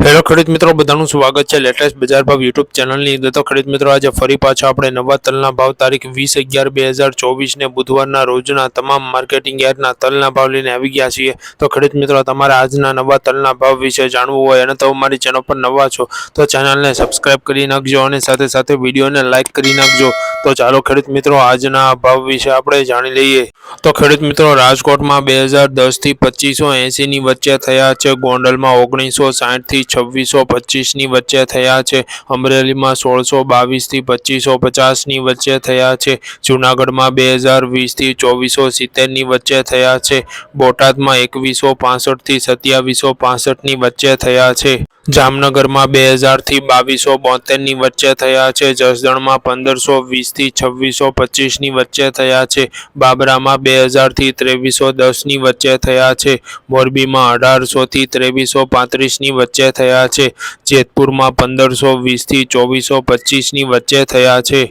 Hello ખેડૂત મિત્રો, બધાનું સ્વાગત છે લેટેસ્ટ બજાર ભાવ યુટ્યુબ ચેનલની અંદર. તો ખેડૂત મિત્રો, આજે ફરી પાછા આપણે નવા તલના ભાવ તારીખ વીસ અગિયાર બે હજાર ચોવીસને બુધવારના રોજના તમામ માર્કેટિંગ યાર્ડના તલના ભાવ લઈને આવી ગયા છીએ. તો ખેડૂત મિત્રો, તમારે આજના નવા તલના ભાવ વિશે જાણવું હોય અને તમે મારી ચેનલ પર નવા છો, તો ચેનલને સબસ્ક્રાઇબ કરી નાખજો અને સાથે સાથે વિડીયોને લાઇક કરી નાખજો. તો ચાલો ખેડૂત મિત્રો, આજના ભાવ વિશે આપણે જાણી લઈએ. તો ખેડૂત મિત્રો, રાજકોટમાં બે હજાર દસથી પચીસો એંસીની વચ્ચે થયા છે. ગોંડલમાં ઓગણીસો સાઠથી છવ્વીસો પચીસની વચ્ચે થયા છે. અમરેલીમાં સોળસો બાવીસથી પચીસો પચાસની વચ્ચે થયા છે. જૂનાગઢમાં બે હજાર વીસથી ચોવીસો સિત્તેરની વચ્ચે થયા છે. બોટાદમાં એકવીસો પાસઠથી સત્યાવીસો પાસઠની વચ્ચે થયા છે. જામનગરમાં બે હજારથી બાવીસો બોતેરની વચ્ચે થયા છે. જસદણમાં પંદરસો વીસથી છવ્વીસો પચીસની વચ્ચે થયા છે. બાબરામાં બે હજારથી ત્રેવીસો દસની વચ્ચે થયા છે. મોરબીમાં અઢારસોથી ત્રેવીસો પાંત્રીસની વચ્ચે થયા છે. જેતપુરમાં પંદરસો વીસથી ચોવીસો પચીસની વચ્ચે થયા છે.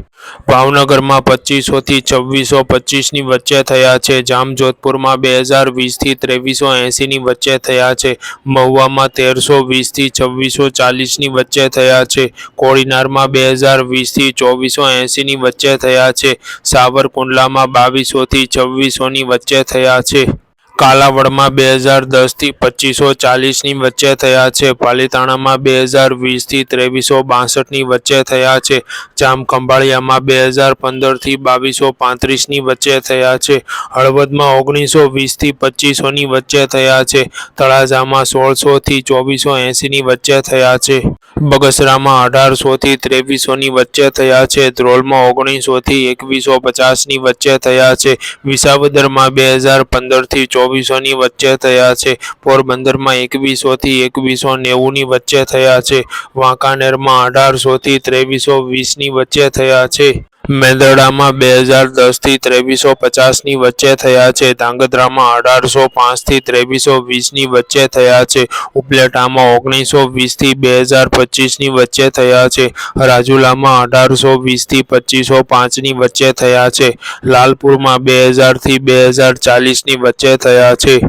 ભાવનગરમાં પચીસોથી છવ્વીસો પચીસની વચ્ચે થયા છે. જામજોધપુરમાં બે હજાર વીસથી ત્રેવીસો એંસીની વચ્ચે થયા છે. મહુવામાં તેરસો વીસથી છવ્વીસો ચાલીસની વચ્ચે થયા છે. કોડીનારમાં બે હજાર વીસથી ચોવીસો એંસીની વચ્ચે થયા છે. સાવરકુંડલામાં બાવીસોથી છવ્વીસોની વચ્ચે થયા છે. કાલાવડમાં બે હજાર દસથી પચીસો ચાલીસની વચ્ચે થયા છે. પાલીતાણામાં બે હજાર વીસથી ત્રેવીસો બાસઠની વચ્ચે થયા છે. જામખંભાળિયામાં બે હજાર પંદરથી બાવીસો પાંત્રીસની વચ્ચે થયા છે. હળવદમાં ઓગણીસો વીસથી પચીસોની વચ્ચે થયા છે. તળાજામાં સોળસોથી ચોવીસો એંસીની વચ્ચે થયા છે. બગસરામાં અઢારસોથી ત્રેવીસોની વચ્ચે થયા છે. ધ્રોલમાં ઓગણીસોથી એકવીસો પચાસની વચ્ચે થયા છે. વિસાવદરમાં બે હજાર પંદરથી ચોવીસોની વચ્ચે થયા છે. પોરબંદરમાં એકવીસોથી એકવીસો નેવુંની વચ્ચે થયા છે. વાંકાનેરમાં અઢારસોથી ત્રેવીસો વીસની વચ્ચે થયા છે. મેંદરડામાં બે હજાર દસથી ત્રેવીસો પચાસની વચ્ચે થયા છે. ધાંગધ્રામાં અઢારસો પાંચથી ત્રેવીસો વીસની વચ્ચે થયા છે. ઉપલેટામાં ઓગણીસો વીસથી બે હજાર પચીસની વચ્ચે થયા છે. રાજુલામાં અઢારસો વીસથી પચીસો પાંચની વચ્ચે થયા છે. લાલપુરમાં બે હજારથી બે હજાર ચાલીસની વચ્ચે થયા છે.